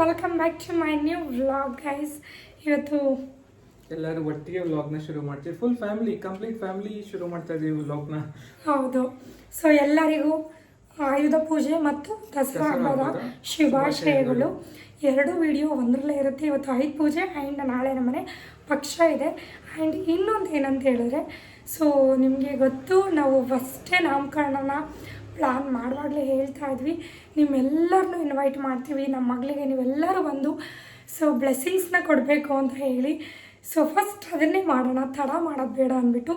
Welcome back to my new vlog guys ಇವತ್ತು ಎಲ್ಲರೂ ಒಟ್ಟಿಗೆ ವ್ಲಾಗ್ನ ಶುರು ಮಾಡ್ತೀವಿ. ಫುಲ್ ಫ್ಯಾಮಿಲಿ ಕಂಪ್ಲೀಟ್ ಫ್ಯಾಮಿಲಿ ಶುರು ಮಾಡ್ತಾ ಇದೀವಿ ವ್ಲಾಗ್ನ ಹೌದು. ಸೊ ಎಲ್ಲರಿಗೂ ಆಯುಧ ಪೂಜೆ ಮತ್ತು ದಸರಾ ಹಬ್ಬದ ಶುಭಾಶಯಗಳು. ಎರಡು ವಿಡಿಯೋ ಒಂದರಲ್ಲೇ ಇರುತ್ತೆ. ಇವತ್ತು ಆಯುಧ ಪೂಜೆ ಆ್ಯಂಡ್ ನಾಳೆ ನಮ್ಮನೆ ಪಕ್ಷ ಇದೆ. ಆ್ಯಂಡ್ ಇನ್ನೊಂದು ಏನಂತ ಹೇಳಿದ್ರೆ ಸೊ ನಿಮಗೆ ಗೊತ್ತು ನಾವು ಫಸ್ಟೇ ನಾಮಕರಣನ ಪ್ಲ್ಯಾನ್ ಮಾಡುವಾಗಲೇ ಹೇಳ್ತಾ ಇದ್ವಿ. ನಿಮ್ಮೆಲ್ಲರನ್ನೂ ಇನ್ವೈಟ್ ಮಾಡ್ತೀವಿ. ನಮ್ಮ ಮಗಳಿಗೆ ನೀವೆಲ್ಲರೂ ಬಂದು ಸೊ ಬ್ಲೆಸ್ಸಿಂಗ್ಸ್ನ ಕೊಡಬೇಕು ಅಂತ ಹೇಳಿ. ಸೊ ಫಸ್ಟ್ ಅದನ್ನೇ ಮಾಡೋಣ. ತಡ ಮಾಡೋದು ಬೇಡ ಅಂದ್ಬಿಟ್ಟು.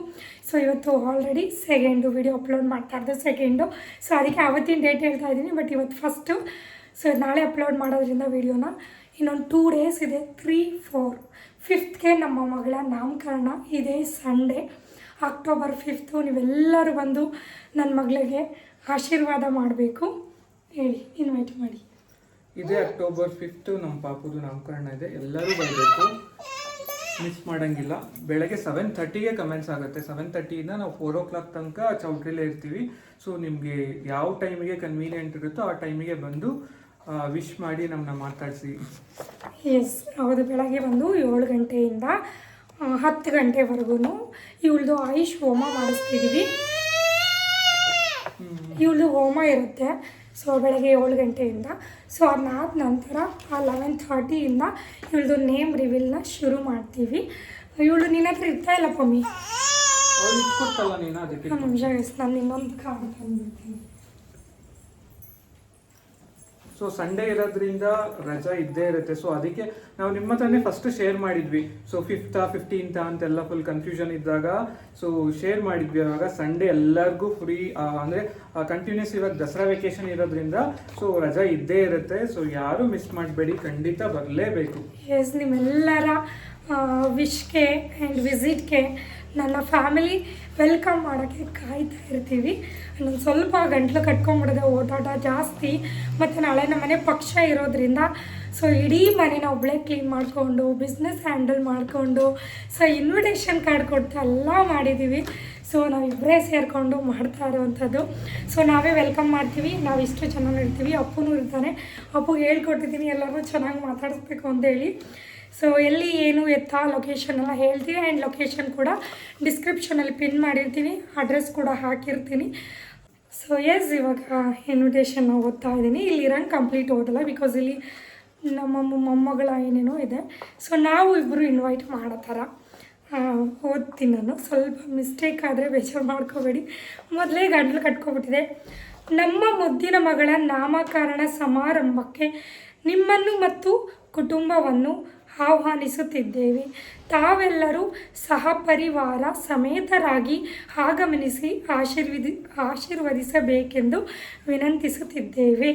ಸೊ ಇವತ್ತು ಆಲ್ರೆಡಿ ಸೆಕೆಂಡು ವಿಡಿಯೋ ಅಪ್ಲೋಡ್ ಮಾಡ್ತಾ ಇದ್ದೆ ಸೆಕೆಂಡು ಸೊ ಅದಕ್ಕೆ ಆವತ್ತಿನ ಡೇಟ್ ಹೇಳ್ತಾ ಇದ್ದೀನಿ ಬಟ್ ಇವತ್ತು ಫಸ್ಟು ಸೊ ನಾಳೆ ಅಪ್ಲೋಡ್ ಮಾಡೋದ್ರಿಂದ ವಿಡಿಯೋನ ಇನ್ನೊಂದು ಟೂ ಡೇಸ್ ಇದೆ. ತ್ರೀ ಫೋರ್ ಫಿಫ್ತ್ಗೆ ನಮ್ಮ ಮಗಳ ನಾಮಕರಣ ಇದೇ ಸಂಡೇ ಅಕ್ಟೋಬರ್ ಫಿಫ್ತು ನೀವೆಲ್ಲರೂ ಬಂದು ನನ್ನ ಮಗಳಿಗೆ ಆಶೀರ್ವಾದ ಮಾಡಬೇಕು. ಹೇಳಿ ಇನ್ವೈಟ್ ಮಾಡಿ. ಇದೇ ಅಕ್ಟೋಬರ್ ಫಿಫ್ತು ನಮ್ಮ ಪಾಪುದು ನಾಮಕರಣ ಇದೆ. ಎಲ್ಲರೂ ಬರಬೇಕು. ಮಿಸ್ ಮಾಡೋಂಗಿಲ್ಲ. ಬೆಳಗ್ಗೆ ಸೆವೆನ್ ತರ್ಟಿಗೆ ಕಮೆಂಟ್ಸ್ ಆಗುತ್ತೆ. ಸೆವೆನ್ ತರ್ಟಿಯಿಂದ ನಾವು ಫೋರ್ ಓ ಕ್ಲಾಕ್ ತನಕ ಚೌಟ್ರಿಲೇ ಇರ್ತೀವಿ. ಸೊ ನಿಮಗೆ ಯಾವ ಟೈಮಿಗೆ ಕನ್ವೀನಿಯೆಂಟ್ ಇರುತ್ತೋ ಆ ಟೈಮಿಗೆ ಬಂದು ವಿಶ್ ಮಾಡಿ ನಮ್ಮನ್ನ ಮಾತಾಡಿಸಿ. ಎಸ್ ಹೌದು. ಬೆಳಗ್ಗೆ ಬಂದು ಏಳು ಗಂಟೆಯಿಂದ ಹತ್ತು ಗಂಟೆವರೆಗೂ ಇವಳದು ಆಯುಷ್ ಹೋಮ ಮಾಡಿಸ್ತಿದ್ದೀವಿ ಇವಳದು ಹೋಮ ಇರುತ್ತೆ. ಸೊ ಬೆಳಗ್ಗೆ ಏಳು ಗಂಟೆಯಿಂದ. ಸೊ ಅದನ್ನಾದ ನಂತರ ಆ ಲೆವೆನ್ ಥರ್ಟಿಯಿಂದ ಇವಳದು ನೇಮ್ ರಿವೀಲ್ನ ಶುರು ಮಾಡ್ತೀವಿ. ಇವಳು ನಿನ್ನ ಹತ್ರ ಇರ್ತಾ ಇಲ್ಲ ಪಮ್ಮಿ? ಒಂದು ನಿಮಿಷ ನಾನು ಇನ್ನೊಂದು ಕಾರ್ಡ್ ತಂದ್ಬಿಡ್ತೀನಿ. ಸೊ ಸಂಡೇ ಇರೋದ್ರಿಂದ ರಜಾ ಇದ್ದೇ ಇರುತ್ತೆ. ಸೊ ಅದಕ್ಕೆ ನಾವು ನಿಮ್ಮ ಹತ್ರನೇ ಫಸ್ಟ್ ಶೇರ್ ಮಾಡಿದ್ವಿ. ಸೊ ಫಿಫ್ತಾ ಫಿಫ್ಟೀನ್ತ್ ಅಂತೆಲ್ಲ ಫುಲ್ ಕನ್ಫ್ಯೂಷನ್ ಇದ್ದಾಗ ಸೊ ಶೇರ್ ಮಾಡಿದ್ವಿ ಅವಾಗ ಸಂಡೇ ಎಲ್ಲರಿಗೂ ಫ್ರೀ ಅಂದರೆ ಕಂಟಿನ್ಯೂಸ್ ಇವಾಗ ದಸರಾ ವೆಕೇಶನ್ ಇರೋದ್ರಿಂದ ಸೊ ರಜಾ ಇದ್ದೇ ಇರುತ್ತೆ. ಸೊ ಯಾರು ಮಿಸ್ ಮಾಡಬೇಡಿ. ಖಂಡಿತ ಬರಲೇಬೇಕು. ಎಸ್ ನಿಮ್ಮೆಲ್ಲರ ವಿಶ್ಗೆ ಆ್ಯಂಡ್ ವಿಸಿಟ್ಗೆ ನನ್ನ ಫ್ಯಾಮಿಲಿ ವೆಲ್ಕಮ್ ಮಾಡೋಕ್ಕೆ ಕಾಯ್ತಾ ಇರ್ತೀವಿ. ನಾನು ಸ್ವಲ್ಪ ಗಂಟ್ಲು ಕಟ್ಕೊಂಡ್ಬಿಡಿದೆ ಓಡಾಟ ಜಾಸ್ತಿ. ಮತ್ತು ನಾಳೆ ನಮ್ಮ ಮನೆ ಪಕ್ಷ ಇರೋದ್ರಿಂದ ಸೊ ಇಡೀ ಮನೆನ ಒಬ್ಬಳೇ ಕ್ಲೀನ್ ಮಾಡಿಕೊಂಡು ಬಿಸ್ನೆಸ್ ಹ್ಯಾಂಡಲ್ ಮಾಡಿಕೊಂಡು ಸೊ ಇನ್ವಿಟೇಷನ್ ಕಾರ್ಡ್ ಕೊಡ್ತಾ ಎಲ್ಲ ಮಾಡಿದ್ದೀವಿ ಸೊ ನಾವಿಬ್ಬರೇ ಸೇರಿಕೊಂಡು ಮಾಡ್ತಾ ಇರೋವಂಥದ್ದು. ಸೊ ನಾವೇ ವೆಲ್ಕಮ್ ಮಾಡ್ತೀವಿ. ನಾವು ಇಷ್ಟು ಚೆನ್ನಾಗಿ ಇರ್ತೀವಿ ಅಪ್ಪನೂ ಇರ್ತಾನೆ. ಅಪ್ಪಗೆ ಹೇಳ್ಕೊಟ್ಟಿದ್ದೀನಿ ಎಲ್ಲರೂ ಚೆನ್ನಾಗಿ ಮಾತಾಡಿಸ್ಬೇಕು ಅಂತೇಳಿ ಸೊ ಎಲ್ಲಿ ಏನು ಎತ್ತ ಲೊಕೇಶನ್ ಎಲ್ಲ ಹೇಳ್ತೀನಿ ಆ್ಯಂಡ್ ಲೊಕೇಶನ್ ಕೂಡ ಡಿಸ್ಕ್ರಿಪ್ಷನಲ್ಲಿ ಪಿನ್ ಮಾಡಿರ್ತೀನಿ. ಅಡ್ರೆಸ್ ಕೂಡ ಹಾಕಿರ್ತೀನಿ. ಸೊ ಎಸ್ ಇವಾಗ ಇನ್ವಿಟೇಷನ್ ಓದ್ತಾ ಇದ್ದೀನಿ. ಇಲ್ಲಿ ಕಂಪ್ಲೀಟ್ ಓದಲ್ಲ ಬಿಕಾಸ್ ಇಲ್ಲಿ ನಮ್ಮ ಮೊಮ್ಮ- ಮೊಮ್ಮಗಳ ಏನೇನೋ ಇದೆ. ಸೊ ನಾವು ಇಬ್ಬರು ಇನ್ವೈಟ್ ಮಾಡೋ ಥರ ಓದ್ತೀನಿ ನಾನು. ಸ್ವಲ್ಪ ಮಿಸ್ಟೇಕ್ ಆದರೆ ಬೇಜಾರು ಮಾಡ್ಕೋಬೇಡಿ. ಮೊದಲೇ ಗಂಟಲು ಕಟ್ಕೊಬಿಟ್ಟಿದೆ. ನಮ್ಮ ಮುದ್ದಿನ ಮಗಳ ನಾಮಕರಣ ಸಮಾರಂಭಕ್ಕೆ ನಿಮ್ಮನ್ನು ಮತ್ತು ಕುಟುಂಬವನ್ನು ಆಹ್ವಾನಿಸುತ್ತಿದ್ದೇವೆ. ತಾವೆಲ್ಲರೂ ಸಹಪರಿವಾರ ಸಮೇತರಾಗಿ ಆಗಮನಿಸಿ ಆಶೀರ್ವದಿ ಆಶೀರ್ವದಿಸಬೇಕೆಂದು ವಿನಂತಿಸುತ್ತಿದ್ದೇವೆ.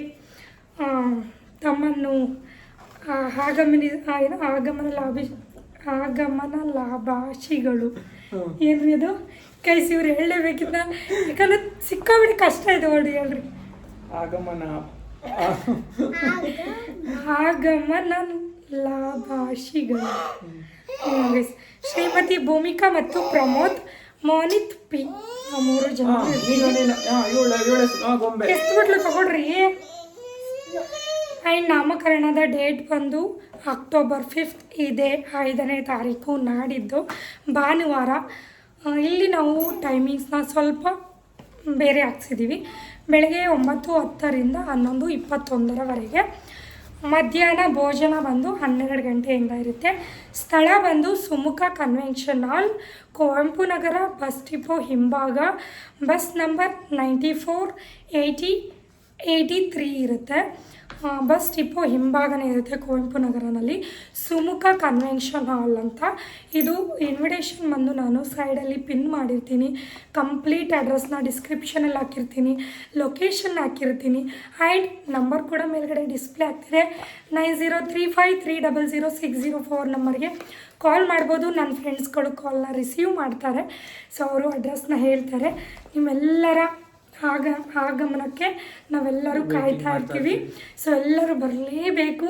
ತಮ್ಮನ್ನು ಆಗಮನಿ ಆಗಮನ ಲಾಭಿ ಆಗಮನ ಲಾಭಾಶಿಗಳು. ಏನು ಇದು? ಕೈಸಿ ಇವ್ರು ಹೇಳಲೇಬೇಕಿಂತ ಯಾಕಂದ್ರೆ ಸಿಕ್ಕಾಬಿಡಿ ಕಷ್ಟ ಇದೆ ನೋಡಿ ಹೇಳ್ರಿ. ಆಗಮನ. ಆಗಮನ ಲಾಭಾಶಿಗಳು. ಶ್ರೀಮತಿ ಭೂಮಿಕಾ ಮತ್ತು ಪ್ರಮೋದ್ ಮೋನಿತ್ ಪಿ. ಮೂರು ಜನ ತಗೊಳ್ರಿ? ಆ್ಯಂಡ್ ನಾಮಕರಣದ ಡೇಟ್ ಬಂದು ಅಕ್ಟೋಬರ್ ಫಿಫ್ತ್ ಇದೆ. ಐದನೇ ತಾರೀಕು ನಾಡಿದ್ದು. ಭಾನುವಾರ. ಇಲ್ಲಿ ನಾವು ಟೈಮಿಂಗ್ಸ್ನ ಸ್ವಲ್ಪ ಬೇರೆ ಹಾಕ್ಸಿದ್ದೀವಿ. ಬೆಳಗ್ಗೆ ಒಂಬತ್ತು ಹತ್ತರಿಂದ ಹನ್ನೊಂದು ಇಪ್ಪತ್ತೊಂದರವರೆಗೆ. ಮಧ್ಯಾಹ್ನ ಭೋಜನ ಬಂದು ಹನ್ನೆರಡು ಗಂಟೆಯಿಂದ ಇರುತ್ತೆ. ಸ್ಥಳ ಬಂದು Sumukha convention hall Kuvempu Nagar bus depot ಹಿಂಭಾಗ bus number ninety four eighty eighty three ಇರುತ್ತೆ. ಬಸ್ ಡಿಪೋ ಹಿಂಭಾಗನೇ ಇರುತ್ತೆ ಕುವೆಂಪು ನಗರನಲ್ಲಿ ಸುಮುಖ ಕನ್ವೆನ್ಷನ್ ಹಾಲ್ ಅಂತ. ಇದು ಇನ್ವಿಟೇಷನ್ ಬಂದು ನಾನು ಸೈಡಲ್ಲಿ ಪಿನ್ ಮಾಡಿರ್ತೀನಿ. ಕಂಪ್ಲೀಟ್ ಅಡ್ರೆಸ್ನ ಡಿಸ್ಕ್ರಿಪ್ಷನಲ್ಲಿ ಹಾಕಿರ್ತೀನಿ. ಲೊಕೇಶನ್ ಹಾಕಿರ್ತೀನಿ. ಆ್ಯಂಡ್ ನಂಬರ್ ಕೂಡ ಮೇಲ್ಗಡೆ ಡಿಸ್ಪ್ಲೇ ಆಗ್ತಿದೆ. Nine zero three five three double zero six zero four ನಂಬರ್ಗೆ ಕಾಲ್ ಮಾಡ್ಬೋದು. ನನ್ನ ಫ್ರೆಂಡ್ಸ್ಗಳು ಕಾಲ್ನ ರಿಸೀವ್ ಮಾಡ್ತಾರೆ. ಸೊ ಅವರು ಅಡ್ರೆಸ್ನ ಹೇಳ್ತಾರೆ. ನಿಮ್ಮೆಲ್ಲರ ಆಗ ಆಗಮನಕ್ಕೆ ನಾವೆಲ್ಲರೂ ಕಾಯ್ತಾ ಇರ್ತೀವಿ. ಸೊ ಎಲ್ಲರೂ ಬರಲೇಬೇಕು.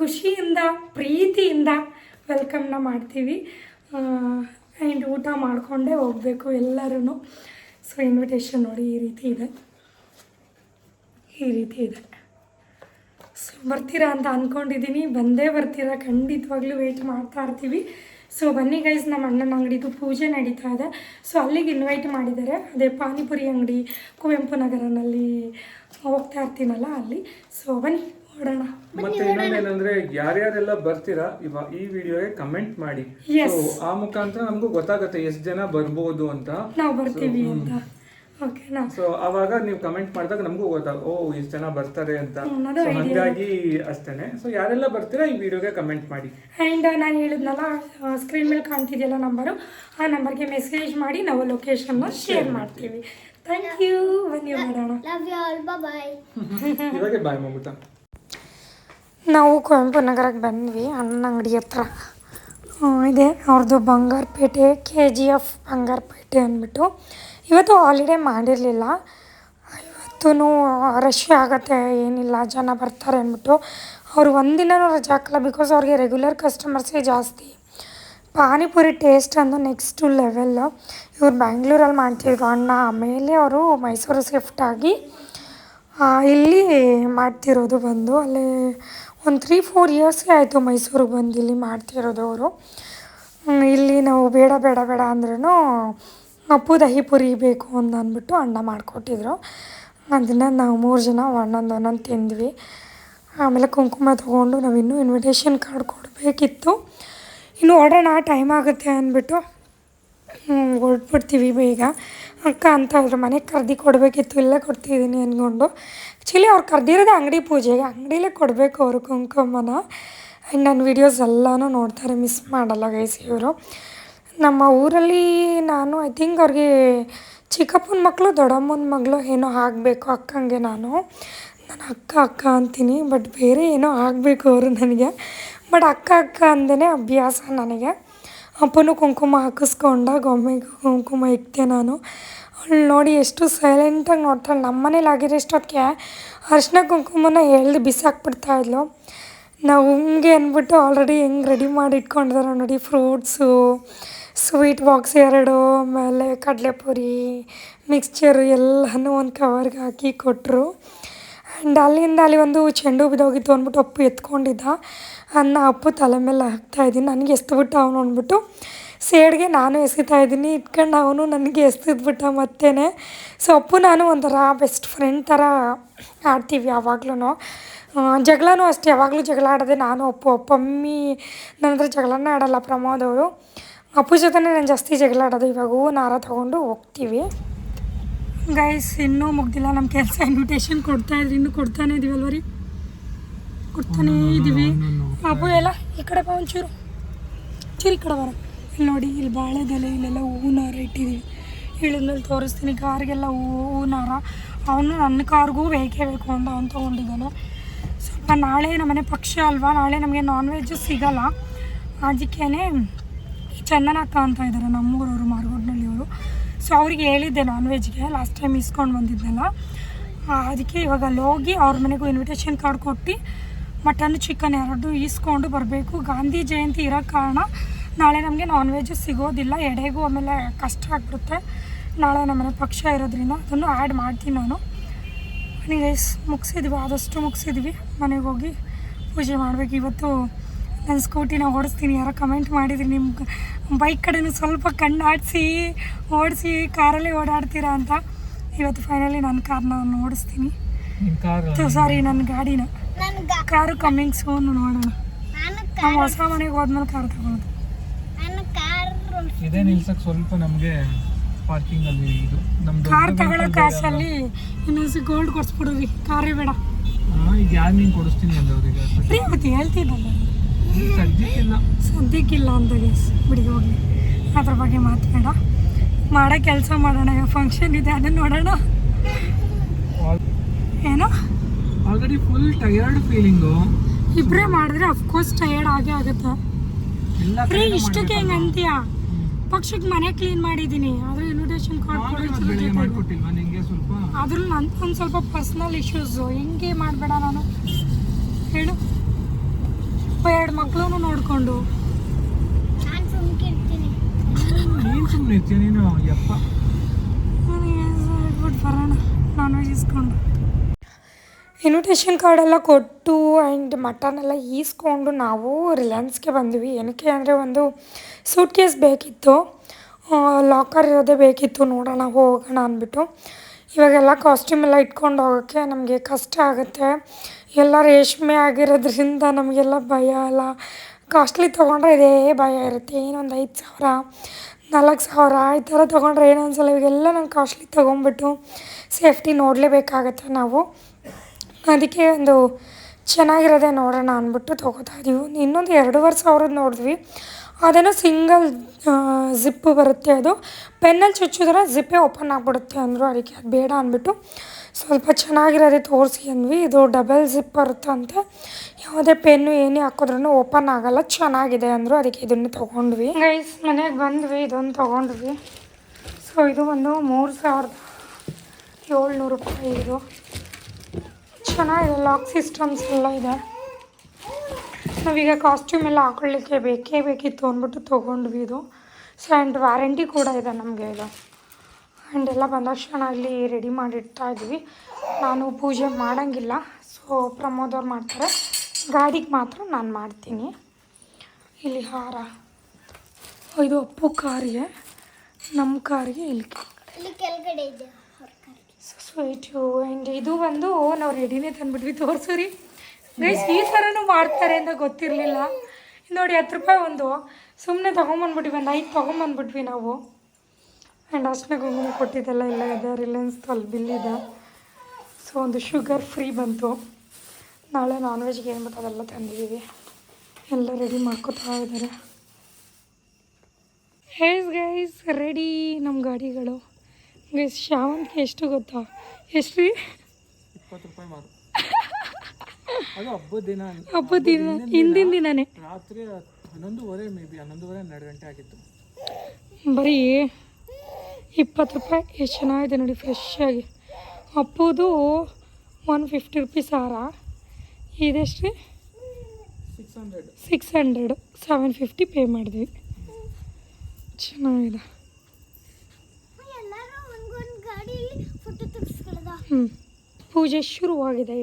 ಖುಷಿಯಿಂದ ಪ್ರೀತಿಯಿಂದ ವೆಲ್ಕಮ್ನ ಮಾಡ್ತೀವಿ. ಆ್ಯಂಡ್ ಊಟ ಮಾಡಿಕೊಂಡೇ ಹೋಗಬೇಕು ಎಲ್ಲರೂ ಸೊ ಇನ್ವಿಟೇಷನ್ ನೋಡಿ ಈ ರೀತಿ ಇದೆ. ಈ ರೀತಿ ಇದೆ. ಸೊ ಬರ್ತೀರಾ ಅಂತ ಅಂದ್ಕೊಂಡಿದ್ದೀನಿ ಬಂದೇ ಬರ್ತೀರಾ. ಖಂಡಿತವಾಗ್ಲೂ ವೆಯ್ಟ್ ಮಾಡ್ತಾ ಇರ್ತೀವಿ. ಸೊ ಬನ್ನಿ ಗೈಸ್ ನಮ್ಮ ಅಣ್ಣನ ಅಂಗಡಿದು ಪೂಜೆ ನಡೀತಾ ಇದೆ. ಸೊ ಅಲ್ಲಿಗೆ ಇನ್ವೈಟ್ ಮಾಡಿದ್ದಾರೆ. ಅದೇ ಪಾನಿಪುರಿ ಅಂಗಡಿ ಕುವೆಂಪು ನಗರನಲ್ಲಿ ಹೋಗ್ತಾ ಇರ್ತೀನಲ್ಲ ಅಲ್ಲಿ. ಸೊ ಬನ್ನಿ ನೋಡೋಣ. ಮತ್ತೆ ಇನ್ನೊಂದೇನಂದ್ರೆ ಯಾರ್ಯಾರೆಲ್ಲ ಬರ್ತೀರಾ ಇವಾಗ ಈ ವಿಡಿಯೋಗೆ ಕಮೆಂಟ್ ಮಾಡಿ. ಆ ಮುಖಾಂತರ ನಮಗೂ ಗೊತ್ತಾಗುತ್ತೆ ಎಷ್ಟು ಜನ ಬರ್ಬೋದು ಅಂತ. ನಾವು ಬರ್ತೀವಿ ಅಂತ. ಓಕೆನಾ? ಸೊ ಅವಾಗ ನೀವು ಕಮೆಂಟ್ ಮಾಡಿದಾಗ ನಮಗೂ ಗೊತ್ತಾಗ ಓ ಇಷ್ಟು ಜನ ಬರ್ತಾರೆ ಅಂತ. ಹಂಗಾಗಿ ಅಷ್ಟೇನೆ. ಸೊ ಯಾರೆಲ್ಲ ಬರ್ತೀರಾ ಈ ವಿಡಿಯೋಗೆ ಕಮೆಂಟ್ ಮಾಡಿ. ಆ್ಯಂಡ್ ನಾನು ಹೇಳಿದ್ನಲ್ಲ ಸ್ಕ್ರೀನ್ ಮೇಲೆ ಕಾಣ್ತಿದೆಯಲ್ಲ ನಂಬರು ಆ ನಂಬರ್ಗೆ ಮೆಸೇಜ್ ಮಾಡಿ ನಾವು ಲೊಕೇಶನ್ನ ಶೇರ್ ಮಾಡ್ತೀವಿ. ಥ್ಯಾಂಕ್ ಯು ಬನ್ನಿ ಮಾಡೋಣ Love you all. Bye bye. ಇವಾಗೆ ಬಾಯ್ ಮಾಡ್ಬಿಟ್ಟ ನಾವು ಕುವೆಂಪು ನಗರಕ್ಕೆ ಬಂದ್ವಿ ಅಣ್ಣನ ಅಂಗಡಿ ಹತ್ರ. ಇದೆ. ಅವ್ರದ್ದು Bangarapet K G F Bangarapet ಅಂದ್ಬಿಟ್ಟು. ಇವತ್ತು ಹಾಲಿಡೇ ಮಾಡಿರಲಿಲ್ಲ. ಇವತ್ತೂ ರಶ್ ಆಗುತ್ತೆ, ಏನಿಲ್ಲ, ಜನ ಬರ್ತಾರೆ ಅಂದ್ಬಿಟ್ಟು. ಅವರು ಒಂದಿನನೂ ರಜೆ ಹಾಕಲ್ಲ ಬಿಕಾಸ್ ಅವ್ರಿಗೆ ರೆಗ್ಯುಲರ್ ಕಸ್ಟಮರ್ಸೇ ಜಾಸ್ತಿ. ಪಾನಿಪುರಿ ಟೇಸ್ಟ್ ಅಂದು ನೆಕ್ಸ್ಟು ಲೆವೆಲ್ಲು ಇವ್ರು ಬ್ಯಾಂಗ್ಳೂರಲ್ಲಿ ಮಾಡ್ತಿದ್ರು. ಅಣ್ಣ ಆಮೇಲೆ ಅವರು ಮೈಸೂರು ಶಿಫ್ಟ್ ಆಗಿ ಇಲ್ಲಿ ಮಾಡ್ತಿರೋದು ಬಂದು, ಅಲ್ಲಿ ಒಂದು ತ್ರೀ ಫೋರ್ ಇಯರ್ಸೇ ಆಯಿತು ಮೈಸೂರಿಗೆ ಬಂದು ಇಲ್ಲಿ ಮಾಡ್ತಿರೋದು ಅವರು. ಇಲ್ಲಿ ನಾವು ಬೇಡ ಬೇಡ ಬೇಡ ಅಂದ್ರೂ ಅಪ್ಪು ದಹಿ ಪುರಿ ಬೇಕು ಅಂತ ಅಂದ್ಬಿಟ್ಟು ಅಣ್ಣ ಮಾಡಿಕೊಟ್ಟಿದ್ರು. ಅದನ್ನು ನಾವು ಮೂರು ಜನ ಒಂದೊಂದು ಒಂದೊಂದು ತಿಂದ್ವಿ. ಆಮೇಲೆ ಕುಂಕುಮ ತೊಗೊಂಡು ನಾವು ಇನ್ನೂ ಇನ್ವಿಟೇಷನ್ ಕಾರ್ಡ್ ಕೊಡಬೇಕಿತ್ತು. ಇನ್ನು ಓಡೋಣ ಟೈಮ್ ಆಗುತ್ತೆ ಅಂದ್ಬಿಟ್ಟು ಹೊರಟ್ಬಿಡ್ತೀವಿ ಬೇಗ. ಅಕ್ಕ ಅಂತ ಅದ್ರ ಮನೆಗೆ ಕರ್ದು ಕೊಡಬೇಕಿತ್ತು, ಇಲ್ಲೇ ಕೊಡ್ತಿದ್ದೀನಿ ಅಂದ್ಕೊಂಡು ಆ್ಯಕ್ಚುಲಿ ಅವ್ರು ಕರೆದಿರೋದು ಅಂಗಡಿ ಪೂಜೆಗೆ. ಅಂಗಡಿಲೇ ಕೊಡಬೇಕು ಅವರು ಕುಂಕುಮನ. ಆ್ಯಂಡ್ ನನ್ನ ವೀಡಿಯೋಸ್ ಎಲ್ಲನೂ ನೋಡ್ತಾರೆ ಮಿಸ್ ಮಾಡಲ್ಲ ಗೈಸ್ ಇವರು. ನಮ್ಮ ಊರಲ್ಲಿ ನಾನು ಐ ಥಿಂಕ್ ಅವ್ರಿಗೆ ಚಿಕ್ಕಪ್ಪನ ಮಕ್ಕಳು ದೊಡ್ಡಮ್ಮನ ಮಗಳು ಏನೋ ಆಗಬೇಕು ಅಕ್ಕಂಗೆ ನಾನು. ನಾನು ಅಕ್ಕ ಅಕ್ಕ ಅಂತೀನಿ ಬಟ್ ಬೇರೆ ಏನೋ ಆಗಬೇಕು ಅವರು ನನಗೆ. ಬಟ್ ಅಕ್ಕ ಅಕ್ಕ ಅಂದೇ ಅಭ್ಯಾಸ ನನಗೆ. ಅಪ್ಪನೂ ಕುಂಕುಮ ಹಾಕಿಸ್ಕೊಂಡ ಒಮ್ಮೆಗೆ ಕುಂಕುಮ ಇಕ್ತೆ ನಾನು. ಅವಳು ನೋಡಿ ಎಷ್ಟು ಸೈಲೆಂಟಾಗಿ ನೋಡ್ತಾಳೆ. ನಮ್ಮ ಮನೇಲಿ ಆಗಿರೋ ಎಷ್ಟೊತ್ತಿಗೆ ಅರಿಶಿನ ಕುಂಕುಮನ ಎಳ್ದು ಬಿಸಾಕ್ಬಿಡ್ತಾ ಇದ್ಲು. ನಾವು ಹಂಗೆ ಅಂದ್ಬಿಟ್ಟು ಆಲ್ರೆಡಿ ಹೆಂಗೆ ರೆಡಿ ಮಾಡಿ ಇಟ್ಕೊಂಡಿದ್ದಾರೆ ನೋಡಿ ಫ್ರೂಟ್ಸು ಸ್ವೀಟ್ ಬಾಕ್ಸ್ ಎರಡು, ಆಮೇಲೆ ಕಡಲೆಪುರಿ ಮಿಕ್ಸ್ಚರು ಎಲ್ಲನೂ ಒಂದು ಕವರ್ಗೆ ಹಾಕಿ ಕೊಟ್ಟರು ಆ್ಯಂಡ್ ಅಲ್ಲಿಂದ ಅಲ್ಲಿ ಒಂದು ಚೆಂಡು ಬಿದ್ದೋಗಿತ್ತು ಅಂದ್ಬಿಟ್ಟು ಅಪ್ಪು ಎತ್ಕೊಂಡಿದ್ದ. ಅನ್ನ ಅಪ್ಪು ತಲೆ ಮೇಲೆ ಹಾಕ್ತಾ ಇದ್ದೀನಿ. ನನಗೆ ಎಸ್ದುಬಿಟ್ಟು ಅವನು ಅಂದ್ಬಿಟ್ಟು ಸೇಡ್ಗೆ ನಾನು ಎಸಿತಾ ಇದ್ದೀನಿ. ಇಟ್ಕೊಂಡು ಅವನು ನನಗೆ ಎಸ್ತಿದ್ಬಿಟ್ಟ ಮತ್ತೇ ಸೊ ಅಪ್ಪು ನಾನು ಒಂಥರ ಬೆಸ್ಟ್ ಫ್ರೆಂಡ್ ಥರ ಆಡ್ತೀವಿ ಯಾವಾಗ್ಲೂ ಜಗಳನೂ ಅಷ್ಟೇ. ಯಾವಾಗಲೂ ಜಗಳ ಆಡೋದೆ ನಾನು, ಅಪ್ಪು ಅಪ್ಪಮ್ಮಿ ನನ್ನ ಹತ್ರ ಜಗಳನೇ ಆಡಲ್ಲ ಪ್ರಮೋದ್ ಅವರು. ಅಪ್ಪು ಜೊತೆನೇ ನಾನು ಜಾಸ್ತಿ ಜಗಳ ಆಡೋದು ಇವಾಗ ಹೂವು ನಾರ ತೊಗೊಂಡು ಹೋಗ್ತೀವಿ. ಗೈಸ್ ಇನ್ನೂ ಮುಗ್ದಿಲ್ಲ. ನಮ್ಮ ಕೆಲಸ ಇನ್ವಿಟೇಷನ್ ಕೊಡ್ತಾ ಇದ್ರಿ. ಇನ್ನೂ ಕೊಡ್ತಾನೆ ಇದೀವಲ್ವ ರೀ ಕೊಡ್ತಾನೇ ಇದ್ದೀವಿ ಅಪ್ಪು ಎಲ್ಲ ಈ ಕಡೆ ಬಾ ಒಂಚೂರು. ಚೂರು ಈ ಕಡೆ ಬರ ಇಲ್ಲಿ ನೋಡಿ ಇಲ್ಲಿ ಬಾಳೆದೆಲೆ ಇಲ್ಲೆಲ್ಲ ಹೂವು ನಾರ ಇಟ್ಟಿದ್ದೀವಿ ಇಳಿದ್ಮೇಲೆ ತೋರಿಸ್ತೀನಿ. ಕಾರ್ಗೆಲ್ಲ ಹೂವು ಹೂ ನಾರ ಅವನು ನನ್ನ ಕಾರ್ಗೂ ಬೇಕೇ ಬೇಕು ಅಂತ ಅವ್ನು ತೊಗೊಂಡಿದ್ದಾನೆ. ಸ್ವಲ್ಪ ನಾಳೆ ನಮ್ಮನೆ ಪಕ್ಷ ಅಲ್ವಾ? ನಾಳೆ ನಮಗೆ ನಾನ್ ವೆಜ್ಜು ಸಿಗಲ್ಲ. ಅದಕ್ಕೇ ಚಂದನ ಅಕ್ಕ ಅಂತ ಇದ್ದಾರೆ ನಮ್ಮೂರವರು ಮಾರ್ಗೋಡ್ನಲ್ಲಿ ಅವರು. ಸೊ ಅವ್ರಿಗೆ ಹೇಳಿದ್ದೆ ನಾನ್ ವೆಜ್ಗೆ ಲಾಸ್ಟ್ ಟೈಮ್ ಇಸ್ಕೊಂಡು ಬಂದಿದ್ದೆಲ್ಲ ಅದಕ್ಕೆ ಇವಾಗ ಅಲ್ಲಿ ಹೋಗಿ ಅವ್ರ ಮನೆಗೂ ಇನ್ವಿಟೇಷನ್ ಕಾರ್ಡ್ ಕೊಟ್ಟು ಮಟನ್ ಚಿಕನ್ ಎರಡು ಈಸ್ಕೊಂಡು ಬರಬೇಕು. ಗಾಂಧಿ ಜಯಂತಿ ಇರೋ ಕಾರಣ ನಾಳೆ ನಮಗೆ ನಾನ್ ವೆಜ್ ಸಿಗೋದಿಲ್ಲ. ಎಡೆಗೂ ಆಮೇಲೆ ಕಷ್ಟ ಆಗ್ಬಿಡುತ್ತೆ. ನಾಳೆ ನಮ್ಮನೆ ಪಕ್ಷ ಇರೋದ್ರಿಂದ ಅದನ್ನು ಆ್ಯಡ್ ಮಾಡ್ತೀನಿ ನಾನು. ಮನೆಗೆ ಮುಗಿಸಿದ್ವಿ. ಆದಷ್ಟು ಮುಗಿಸಿದ್ವಿ. ಮನೆಗೆ ಹೋಗಿ ಪೂಜೆ ಮಾಡಬೇಕು. ಇವತ್ತು ನನ್ನ ಸ್ಕೂಟಿನ ಓಡಿಸ್ತೀನಿ. ಯಾರೋ ಕಮೆಂಟ್ ಮಾಡಿದ್ರಿ ನಿಮ್ಮ ಬೈಕ್ ಕಡೆನೂ ಸ್ವಲ್ಪ ಕಣ್ಣಾಡಿಸಿ ಓಡಿಸಿ ಕಾರಲ್ಲಿ ಓಡಾಡ್ತೀರಾ ಅಂತ. ಇವತ್ತು ಫೈನಲಿ ನನ್ನ ಕಾರ್ನ ಓಡಿಸ್ತೀನಿ. ಸಾರಿ ನನ್ನ ಗಾಡಿನ. ಕಾರು ಕಮ್ಮಿಂಗ್ ಸೋನು ನೋಡೋಣ. ನಾನು ನಾವು ಹೊಸ ಮನೆಗೆ ಹೋದ್ಮೇಲೆ ಕಾರ್ ತಗೊಳ್ಳೋದು ನನ್ನ ಕಾರ್ ಇದೇ ನಿಲ್ಸಕ್ಕೆ ಸ್ವಲ್ಪ ನಮಗೆ ಪಾರ್ಕಿಂಗ್ ಅಲ್ಲಿ ಇದು. ನಮ್ದು ಕಾರ್ ತಗೊಳ್ಳೋ ಕಾಸಲ್ಲಿ ಇನ್ನೊಂದು ಗೋಲ್ಡ್ ಕೊಡಿಸ್ಬಿಡೋರಿ ಕಾರೇ ಬೇಡ. ಈಗ ಯಾರು ನೀನು ಕೊಡಿಸ್ತೀನಿ ಅಂದ್ರೆ ಅವ್ರಿಗೆ. ಅವತ್ತು ಹೇಳ್ತಿದ್ದಲ್ಲ. ಸದ್ಯಕ್ಕಿಲ್ಲ. ಸದ್ಯಕ್ಕಿಲ್ಲ ಅಂತ ಗೈಸ್ ಬಿಡಿ ಹೋಗಿ ಅದ್ರ ಬಗ್ಗೆ ಮಾತಾಡ ಮಾಡೋ ಕೆಲಸ ಮಾಡೋಣ ಫಂಕ್ಷನ್ ಇದೆ ಅದನ್ನ ನೋಡೋಣ. ಏನೋ? ಆಲ್ರೆಡಿ ಫುಲ್ ಟಯರ್ಡ್ ಫೀಲಿಂಗು ಇಬ್ಬರೇ ಮಾಡಿದ್ರೆ ಅಫ್ಕೋರ್ಸ್ ಟಯರ್ಡ್ ಆಗೇ ಆಗುತ್ತೆ. ಫ್ರೀ ಇಷ್ಟಕ್ಕೆ ಹೆಂಗೆ ಅಂತೀಯ? ಪಕ್ಷಕ್ಕೆ ಮನೆ ಕ್ಲೀನ್ ಮಾಡಿದ್ದೀನಿ. ಆದರೆ ಇನ್ವಿಟೇಷನ್ ಕಾರ್ಡ್ ಅದ್ರಲ್ಲಿ ನನ್ನ ಒಂದು ಸ್ವಲ್ಪ? ಪರ್ಸ್ನಲ್ ಇಶ್ಯೂಸು ಹೆಂಗೆ ಮಾಡಬೇಡ ನಾನು? ಹೇಳು. ಎರಡು ಮಕ್ಕಳನ್ನು ನೋಡಿಕೊಂಡು ನಾನು ಸುಮ್ಕಿರ್ತೀನಿ ಇರ್ತೀಯ ನೀನು ಯಪ್ಪ ನಾನ್ ವೆಜ್ ಇಸ್ಕೊಂಡು ಇನ್ವಿಟೇಷನ್ ಕಾರ್ಡೆಲ್ಲ ಕೊಟ್ಟು ಆ್ಯಂಡ್ ಮಟನ್ ಎಲ್ಲ ಈಸ್ಕೊಂಡು ನಾವು ರಿಲಯನ್ಸ್ಗೆ ಬಂದ್ವಿ. ಏನಕ್ಕೆ ಅಂದರೆ ಒಂದು ಸೂಟ್ ಕೇಸ್ ಬೇಕಿತ್ತು ಲಾಕರ್ ಇರೋದೇ ಬೇಕಿತ್ತು. ನೋಡೋಣ, ಹೋಗೋಣ ಅಂದ್ಬಿಟ್ಟು. ಇವಾಗೆಲ್ಲ ಕಾಸ್ಟ್ಯೂಮ್ ಎಲ್ಲ ಇಟ್ಕೊಂಡು ಹೋಗೋಕ್ಕೆ ನಮಗೆ ಕಷ್ಟ ಆಗುತ್ತೆ. ಎಲ್ಲ ರೇಷ್ಮೆ ಆಗಿರೋದ್ರಿಂದ ನಮಗೆಲ್ಲ ಭಯ ಎಲ್ಲ ಕಾಸ್ಟ್ಲಿ ತೊಗೊಂಡ್ರೆ ಇದೇ ಭಯ ಇರುತ್ತೆ. ಏನೊಂದು ಐದು ಸಾವಿರ. ನಾಲ್ಕು ಸಾವಿರ, ಈ ಥರ ತೊಗೊಂಡ್ರೆ ಏನೋ ಅನ್ಸಲ್ಲ. ಇವಾಗೆಲ್ಲ ನಂಗೆ ಕಾಸ್ಟ್ಲಿ ತೊಗೊಂಬಿಟ್ಟು ಸೇಫ್ಟಿ ನೋಡಲೇಬೇಕಾಗತ್ತೆ ನಾವು. ಅದಕ್ಕೆ ಒಂದು ಚೆನ್ನಾಗಿರೋದೇ ನೋಡೋಣ ಅಂದ್ಬಿಟ್ಟು ತೊಗೋತಾ ಇದೀವಿ. ಇನ್ನೊಂದು ಎರಡೂವರೆ ಸಾವಿರದ ನೋಡಿದ್ವಿ. ಅದೇನೋ ಸಿಂಗಲ್ ಜಿಪ್ಪು ಬರುತ್ತೆ ಅದು. ಪೆನ್ನಲ್ಲಿ ಚುಚ್ಚಿದ್ರೆ ಜಿಪ್ಪೇ ಓಪನ್ ಆಗಿಬಿಡುತ್ತೆ ಅಂದರು ಅದಕ್ಕೆ ಅದು ಬೇಡ ಅಂದ್ಬಿಟ್ಟು ಸ್ವಲ್ಪ ಚೆನ್ನಾಗಿರೋದೇ ತೋರಿಸಿ ಅಂದ್ವಿ. ಇದು ಡಬಲ್ ಜಿಪ್ ಬರುತ್ತಂತೆ. ಯಾವುದೇ ಪೆನ್ನು ಏನೇ ಹಾಕಿದ್ರೂ ಓಪನ್ ಆಗೋಲ್ಲ, ಚೆನ್ನಾಗಿದೆ ಅಂದರು ಅದಕ್ಕೆ ಇದನ್ನು ತೊಗೊಂಡ್ವಿ. ಗೈಸ್, ಮನೆಗೆ ಬಂದ್ವಿ, ಇದೊಂದು ತೊಗೊಂಡ್ವಿ. ಸೊ, ಇದು ಒಂದು ಮೂರು ಸಾವಿರದ ಏಳ್ನೂರು ರೂಪಾಯಿ ಇದು. ಚೆನ್ನಾಗಿದೆ, ಲಾಕ್ ಸಿಸ್ಟಮ್ಸ್ ಎಲ್ಲ ಇದೆ. ನಾವೀಗ ಕಾಸ್ಟ್ಯೂಮ್ ಎಲ್ಲ ಹಾಕೊಳ್ಳಿಕ್ಕೆ ಬೇಕೇ ಬೇಕಿತ್ತು ಅಂದ್ಬಿಟ್ಟು ತೊಗೊಂಡ್ವಿ ಇದು. ಸೊ ಆ್ಯಂಡ್ ವ್ಯಾರಂಟಿ ಕೂಡ ಇದೆ ನಮಗೆ ಇದು. ಆ್ಯಂಡ್ ಎಲ್ಲ ಬಂದಕ್ಷಣ ಅಲ್ಲಿ ರೆಡಿ ಮಾಡಿಡ್ತಾ ಇದ್ವಿ. ನಾನು ಪೂಜೆ ಮಾಡೋಂಗಿಲ್ಲ ಸೊ ಪ್ರಮೋದ್ ಅವ್ರು ಮಾಡ್ತಾರೆ. ಗಾಡಿಗೆ ಮಾತ್ರ ನಾನು ಮಾಡ್ತೀನಿ. ಇಲ್ಲಿ ಹಾರ. ಇದು ಅಪ್ಪು ಕಾರಿಗೆ ನಮ್ಮ ಕಾರಿಗೆ ಇಲ್ಲಿ ಕೆಳಗಡೆ ಇಲ್ಲಿ ಕೆಳಗಡೆ ಇದೆ ಸ್ವೀಟು ಆ್ಯಂಡ್ ಇದು ಬಂದು ನಾವು ರೆಡಿನೇ ತಂದ್ಬಿಟ್ವಿ. ತೋರಿಸ್ರಿ ಗೈಸ್ ಈ ಥರನೂ ಮಾಡ್ತಾರೆ ಅಂತ ಗೊತ್ತಿರಲಿಲ್ಲ. ನೋಡಿ, ಹತ್ತು ರೂಪಾಯಿ ಒಂದು. ಸುಮ್ಮನೆ ತೊಗೊಂಬಂದ್ಬಿಟ್ವಿ ಒಂದು ಐದು ತೊಗೊಂಬಂದ್ಬಿಟ್ವಿ ನಾವು. ಆ್ಯಂಡ್ ಅಷ್ಟೇ ಕುಂಕುಮ ಕೊಟ್ಟಿದ್ದೆಲ್ಲ ಇಲ್ಲ, ಇದೆ ರಿಲಯನ್ಸ್ ಅಲ್ಲಿ ಬಿಲ್ ಇದೆ. ಸೊ ಒಂದು ಶುಗರ್ ಫ್ರೀ ಬಂತು. ನಾಳೆ ನಾನ್ ವೆಜ್ಗೆ ಏನು ಬೇಕು ಅದೆಲ್ಲ ತಂದಿದ್ದೀವಿ ಎಲ್ಲ ರೆಡಿ ಮಾಡ್ಕೋತಾ ಇದ್ದಾರೆ. ಹೇಸ್ ಗೈಸ್ ರೆಡಿ ನಮ್ಮ ಗಾಡಿಗಳು. ಗೈಸ್ ಶಾವಂತಿಗೆ ಎಷ್ಟು ಗೊತ್ತಾ? ಎಷ್ಟು? ರೀ ಇಪ್ಪತ್ತು ರೂಪಾಯಿ ಮಾರು ಅದು ಹಬ್ಬದ ದಿನ. ಹಬ್ಬದ ದಿನ ಹಿಂದಿನ ದಿನನೇ. ರಾತ್ರಿ ಹನ್ನೊಂದುವರೆ ಮೇ ಬಿ ಹನ್ನೊಂದುವರೆ ಹನ್ನೆರಡು ಗಂಟೆ ಆಗಿತ್ತು. ಬರೀ ಇಪ್ಪತ್ತು ರೂಪಾಯಿ ಎಷ್ಟು ಚೆನ್ನಾಗಿದೆ ನೋಡಿ ಫ್ರೆಶ್ ಆಗಿ. ಅಪ್ಪುದು ಒನ್ ಫಿಫ್ಟಿ ರುಪೀಸ್ ಹಾರ ಇದೆಷ್ಟು ರೀ six hundred six hundred seven fifty pay ಮಾಡಿದ್ವಿ. ಚೆನ್ನಾಗಿದೆ. ಎಲ್ಲರೂ ಒಂದೊಂದು ಗಾಡಿಯಲ್ಲಿ ಫೋಟೋ ತೆಗೆಸ್ಕೊಳ್ಳೋದ ಹ್ಞೂ ಪೂಜೆ ಶುರುವಾಗಿದೆ.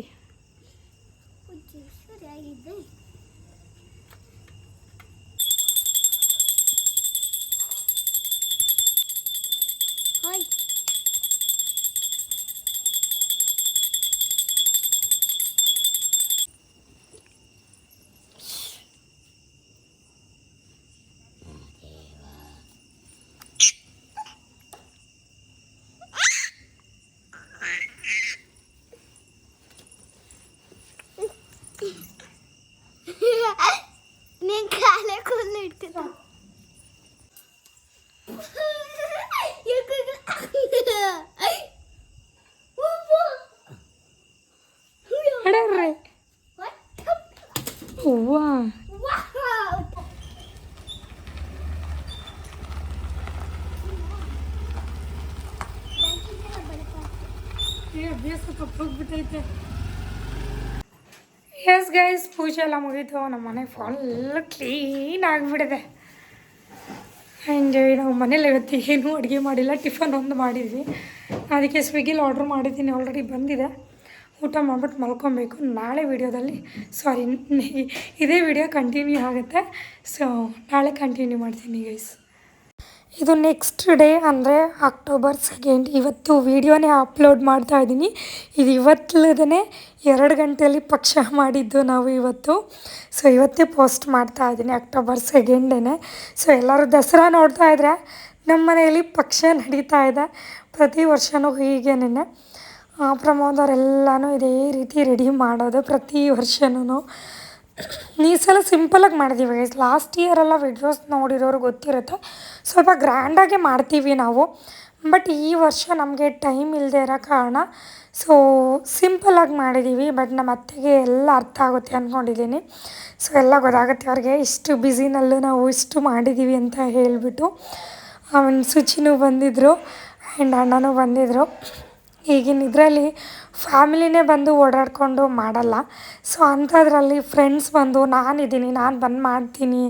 ಹೂವ ಎಸ್ ಗೈಸ್ ಪೂಜೆ ಎಲ್ಲ ಮುಗೀತು. ನಮ್ಮ ಮನೆ ಫುಲ್ ಕ್ಲೀನ್ ಆಗಿಬಿಟ್ಟಿದೆ. ಆ್ಯಂಡ್ ನಾವು ಮನೇಲಿ ಇವತ್ತು ಏನೂ ಅಡುಗೆ ಮಾಡಿಲ್ಲ, ಟಿಫನ್ ಒಂದು ಮಾಡಿದ್ವಿ. ಅದಕ್ಕೆ ಸ್ವಿಗ್ಗಿಲಿ ಆರ್ಡ್ರ್ ಮಾಡಿದ್ದೀನಿ ಆಲ್ರೆಡಿ ಬಂದಿದೆ. ಊಟ ಮಾಡ್ಬಿಟ್ಟು ಮಲ್ಕೊಬೇಕು. ನಾಳೆ ವಿಡಿಯೋದಲ್ಲಿ ಸಾರಿ ಇದೇ ವಿಡಿಯೋ ಕಂಟಿನ್ಯೂ ಆಗುತ್ತೆ. ಸೊ ನಾಳೆ ಕಂಟಿನ್ಯೂ ಮಾಡ್ತೀನಿ ಗೈಸ್ ಇದು ನೆಕ್ಸ್ಟ್ ಡೇ ಅಂದರೆ ಅಕ್ಟೋಬರ್ ಸೆಕೆಂಡ್ ಇವತ್ತು ವೀಡಿಯೋನೇ ಅಪ್ಲೋಡ್ ಮಾಡ್ತಾ ಇದ್ದೀನಿ. ಇದು ಇವತ್ತಲ್ಲದೇ ಎರಡು ಗಂಟೆಯಲ್ಲಿ ಪಕ್ಷ ಮಾಡಿದ್ದು ನಾವು ಇವತ್ತು. ಸೊ ಇವತ್ತೇ ಪೋಸ್ಟ್ ಮಾಡ್ತಾ ಇದ್ದೀನಿ ಅಕ್ಟೋಬರ್ ಸೆಕೆಂಡೇ ಸೊ ಎಲ್ಲರೂ ದಸರಾ ನೋಡ್ತಾ ಇದ್ರೆ ನಮ್ಮ ಮನೆಯಲ್ಲಿ ಪಕ್ಷ ನಡೀತಾ ಇದೆ. ಪ್ರತಿ ವರ್ಷವೂ ಹೀಗೇನೆ ಪ್ರಮೋದವರೆಲ್ಲನೂ ಇದೇ ರೀತಿ ರೆಡಿ ಮಾಡೋದು ಪ್ರತಿ ವರ್ಷನೂ ಈ ಸಲ ಸಿಂಪಲಾಗಿ ಮಾಡಿದ್ದೀವಿ ಲಾಸ್ಟ್ ಇಯರೆಲ್ಲ ವಿಡಿಯೋಸ್ ನೋಡಿರೋರು ಗೊತ್ತಿರುತ್ತೆ. ಸ್ವಲ್ಪ ಗ್ರ್ಯಾಂಡಾಗೆ ಮಾಡ್ತೀವಿ ನಾವು. ಬಟ್ ಈ ವರ್ಷ ನಮಗೆ ಟೈಮ್ ಇಲ್ಲದೆ ಇರೋ ಕಾರಣ ಸೊ ಸಿಂಪಲಾಗಿ ಮಾಡಿದ್ದೀವಿ ಬಟ್ ನಮ್ಮ ಅತ್ತೆಗೆ ಎಲ್ಲ ಅರ್ಥ ಆಗುತ್ತೆ ಅಂದ್ಕೊಂಡಿದ್ದೀನಿ ಸೊ ಎಲ್ಲ ಗೊತ್ತಾಗುತ್ತೆ ಅವ್ರಿಗೆ ಇಷ್ಟು ಬ್ಯುಸಿನಲ್ಲೂ ನಾವು ಇಷ್ಟು ಮಾಡಿದ್ದೀವಿ ಅಂತ ಹೇಳಿಬಿಟ್ಟು. ಅವನ ಸುಚಿನೂ ಬಂದಿದ್ದರು ಆ್ಯಂಡ್ ಅಣ್ಣನೂ ಬಂದಿದ್ದರು ಈಗಿನ ಇದರಲ್ಲಿ ಫ್ಯಾಮಿಲಿನೇ ಬಂದು ಓಡಾಡಿಕೊಂಡು ಮಾಡಲ್ಲ. ಸೊ ಅಂಥದ್ರಲ್ಲಿ ಫ್ರೆಂಡ್ಸ್ ಬಂದು, ನಾನಿದ್ದೀನಿ, ನಾನು ಬಂದು ಮಾಡ್ತೀನಿ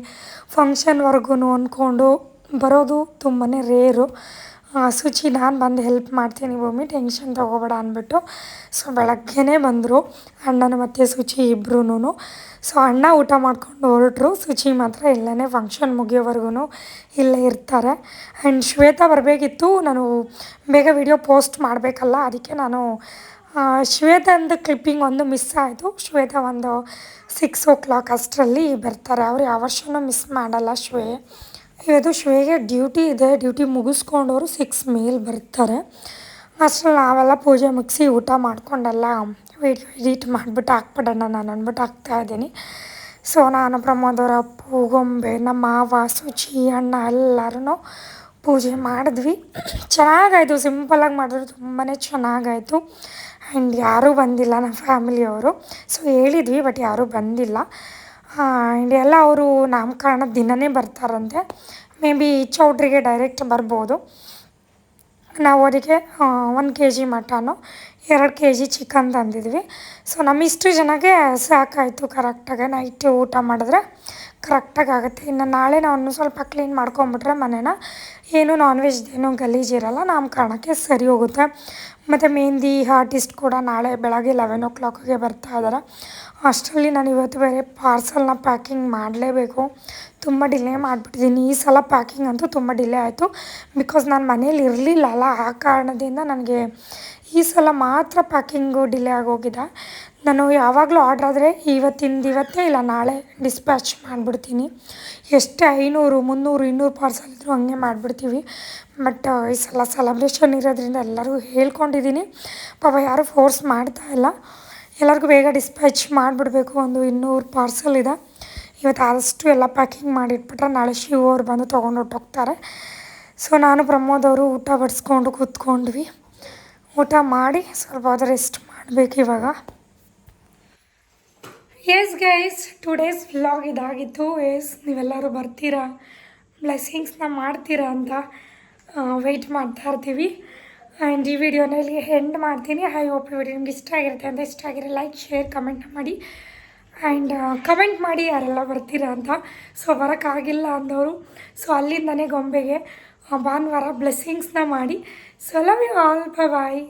ಫಂಕ್ಷನ್ವರೆಗೂ ಅಂದ್ಕೊಂಡು ಬರೋದು ತುಂಬಾ ರೇರು. ಸುಚಿ, ನಾನು ಬಂದು ಹೆಲ್ಪ್ ಮಾಡ್ತೀನಿ ಭೂಮಿ ಟೆನ್ಷನ್ ತೊಗೋಬೇಡ ಅಂದ್ಬಿಟ್ಟು ಸೊ ಬೆಳಗ್ಗೆನೇ ಬಂದರು ಅಣ್ಣನ ಮತ್ತು ಸುಚಿ ಇಬ್ಬರೂ ಸೊ ಅಣ್ಣ ಊಟ ಮಾಡ್ಕೊಂಡು ಹೊರಟರು, ಸುಚಿ ಮಾತ್ರ ಇಲ್ಲೇ ಫಂಕ್ಷನ್ ಮುಗಿಯೋವರೆಗೂ ಇಲ್ಲೇ ಇರ್ತಾರೆ. ಆ್ಯಂಡ್ ಶ್ವೇತಾ ಬರಬೇಕಿತ್ತು, ನಾನು ಬೇಗ ವಿಡಿಯೋ ಪೋಸ್ಟ್ ಮಾಡಬೇಕಲ್ಲ, ಅದಕ್ಕೆ ನಾನು ಶ್ವೇತಂದು ಕ್ಲಿಪ್ಪಿಂಗ್ ಒಂದು ಮಿಸ್ ಆಯಿತು. ಶ್ವೇತ ಒಂದು ಸಿಕ್ಸ್ ಓ ಕ್ಲಾಕ್ ಅಷ್ಟರಲ್ಲಿ ಬರ್ತಾರೆ. ಅವ್ರು ಯಾವ ವರ್ಷವೂ ಮಿಸ್ ಮಾಡಲ್ಲ ಶ್ವೇ. ಇವತ್ತು ಶ್ವೇಗೆ ಡ್ಯೂಟಿ ಇದೆ. ಡ್ಯೂಟಿ ಮುಗಿಸ್ಕೊಂಡವರು ಸಿಕ್ಸ್ ಮೇಲ್ ಬರ್ತಾರೆ. ಅಷ್ಟು ನಾವೆಲ್ಲ ಪೂಜೆ ಮುಗಿಸಿ ಊಟ ಮಾಡ್ಕೊಂಡೆಲ್ಲ ವಿಡಿಯೋ ಎಡಿಟ್ ಮಾಡಿಬಿಟ್ಟು ಹಾಕ್ಬಿಡೋಣ ನಾನು ಅಂದ್ಬಿಟ್ಟು ಹಾಕ್ತಾ ಇದ್ದೀನಿ. ಸೊ ನಾನು ಪ್ರಮೋದವರ ಅಪ್ಪು, ಗೊಂಬೆ, ನಮ್ಮ ಮಾವ ಸುಚಿ ಅಣ್ಣ ಎಲ್ಲರೂ ಪೂಜೆ ಮಾಡಿದ್ವಿ. ಚೆನ್ನಾಗಾಯಿತು. ಸಿಂಪಲಾಗಿ ಮಾಡಿದ್ರು ತುಂಬಾ ಚೆನ್ನಾಗಾಯಿತು. ಆ್ಯಂಡ್ ಯಾರೂ ಬಂದಿಲ್ಲ ನಮ್ಮ ಫ್ಯಾಮಿಲಿಯವರು ಸೊ ಹೇಳಿದ್ವಿ ಬಟ್ ಯಾರೂ ಬಂದಿಲ್ಲ. ಎಲ್ಲ ಅವರು ನಾಮಕರಣ ದಿನವೇ ಬರ್ತಾರಂತೆ. ಮೇ ಬಿ ಚೌಟ್ರಿಗೆ ಡೈರೆಕ್ಟ್ ಬರ್ಬೋದು. ನಾವು ಅವರಿಗೆ ಒಂದು ಕೆ ಜಿ ಮಟನು, ಎರಡು ಕೆ ಜಿ ಚಿಕನ್ ತಂದಿದ್ವಿ. ಸೊ ನಮ್ಮ ಇಷ್ಟು ಜನಕ್ಕೆ ಸಾಕಾಯಿತು ಕರೆಕ್ಟಾಗಿ ನೈಟ್ ಊಟ ಮಾಡಿದ್ರೆ ಕರೆಕ್ಟಾಗಿ ಆಗುತ್ತೆ. ಇನ್ನು ನಾಳೆ ನಾವು ಸ್ವಲ್ಪ ಕ್ಲೀನ್ ಮಾಡ್ಕೊಂಬಿಟ್ರೆ ಮನೇನ ಏನು ನಾನ್ ವೆಜ್ದೇನು ಗಲೀಜಿರಲ್ಲ ನಾಮಕರಣಕ್ಕೆ ಸರಿ ಹೋಗುತ್ತೆ. ಮತ್ತು ಮೆಹಂದಿ ಆರ್ಟಿಸ್ಟ್ ಕೂಡ ನಾಳೆ ಬೆಳಗ್ಗೆ ಲೆವೆನ್ ಓ ಕ್ಲಾಕಿಗೆ ಬರ್ತಾ ಇದ್ದಾರೆ ಅಷ್ಟರಲ್ಲಿ ನಾನು ಇವತ್ತು ಬೇರೆ ಪಾರ್ಸಲ್ನ ಪ್ಯಾಕಿಂಗ್ ಮಾಡಲೇಬೇಕು. ತುಂಬ ಡಿಲೇ ಮಾಡಿಬಿಟ್ಟಿದ್ದೀನಿ. ಈ ಸಲ ಪ್ಯಾಕಿಂಗ್ ಅಂತೂ ತುಂಬ ಡಿಲೇ ಆಯಿತು. ಬಿಕಾಸ್ ನಾನು ಮನೇಲಿ ಇರಲಿಲ್ಲ ಅಲ್ಲ ಆ ಕಾರಣದಿಂದ ನನಗೆ ಈ ಸಲ ಮಾತ್ರ ಪ್ಯಾಕಿಂಗು ಡಿಲೇ ಆಗೋಗಿದೆ. ನಾನು ಯಾವಾಗಲೂ ಆರ್ಡ್ರ್ ಆದರೆ ಇವತ್ತಿಂದ ಇವತ್ತೇ ಇಲ್ಲ, ನಾಳೆ ಡಿಸ್ಪ್ಯಾಚ್ ಮಾಡಿಬಿಡ್ತೀನಿ. ಎಷ್ಟೇ ಐನೂರು, ಮುನ್ನೂರು, ಇನ್ನೂರು ಪಾರ್ಸಲ್ ಇದ್ದರೂ ಹಂಗೆ ಮಾಡಿಬಿಡ್ತೀವಿ. ಬಟ್ ಈ ಸಲ ಸೆಲೆಬ್ರೇಷನ್ ಇರೋದ್ರಿಂದ ಎಲ್ಲರಿಗೂ ಹೇಳ್ಕೊಂಡಿದ್ದೀನಿ. ಪಾಪ ಯಾರೂ ಫೋರ್ಸ್ ಮಾಡ್ತಾ ಇಲ್ಲ. ಎಲ್ಲರಿಗೂ ಬೇಗ ಡಿಸ್ಪ್ಯಾಚ್ ಮಾಡಿಬಿಡ್ಬೇಕು. ಒಂದು ಇನ್ನೂರು ಪಾರ್ಸಲ್ ಇದೆ. ಇವತ್ತು ಆದಷ್ಟು ಎಲ್ಲ ಪ್ಯಾಕಿಂಗ್ ಮಾಡಿಟ್ಬಿಟ್ರೆ ನಾಳೆ ಶಿವ ಅವ್ರು ಬಂದು ತೊಗೊಂಡು ಹೊಟ್ಟೋಗ್ತಾರೆ ಸೊ ನಾನು ಪ್ರಮೋದ್ ಅವರು ಊಟ ಬಡಿಸ್ಕೊಂಡು ಕೂತ್ಕೊಂಡ್ವಿ. ಊಟ ಮಾಡಿ ಸ್ವಲ್ಪ ಅದು ರೆಸ್ಟ್ ಮಾಡಬೇಕು ಇವಾಗ. Yes guys two days vlog ಇದಾಗಿತ್ತು. ಎಸ್ ನೀವೆಲ್ಲರೂ ಬರ್ತೀರಾ? ಬ್ಲೆಸ್ಸಿಂಗ್ಸ್ನ ಮಾಡ್ತೀರಾ ಅಂತ ವೆಯ್ಟ್ ಮಾಡ್ತಾ ಇರ್ತೀವಿ. ಆ್ಯಂಡ್ ಈ ವಿಡಿಯೋನ ಇಲ್ಲಿ ಎಂಡ್ ಮಾಡ್ತೀನಿ. ಐ ಹೋಪ್ ಈ ವಿಡಿಯೋ ನಿಮ್ಗೆ ಇಷ್ಟ ಆಗಿರುತ್ತೆ ಅಂತ ಇಷ್ಟ ಆಗಿರೋ ಲೈಕ್ ಶೇರ್ ಕಮೆಂಟ್ ಮಾಡಿ. ಆ್ಯಂಡ್ ಕಮೆಂಟ್ ಮಾಡಿ ಯಾರೆಲ್ಲ ಬರ್ತೀರಾ ಅಂತ. ಸೊ ಬರೋಕ್ಕಾಗಿಲ್ಲ ಅಂದವರು. ಸೊ ಅಲ್ಲಿಂದನೇ ಗೊಂಬೆಗೆ ಭಾನುವಾರ ಬ್ಲೆಸ್ಸಿಂಗ್ಸ್ನ ಮಾಡಿ. So love you all bye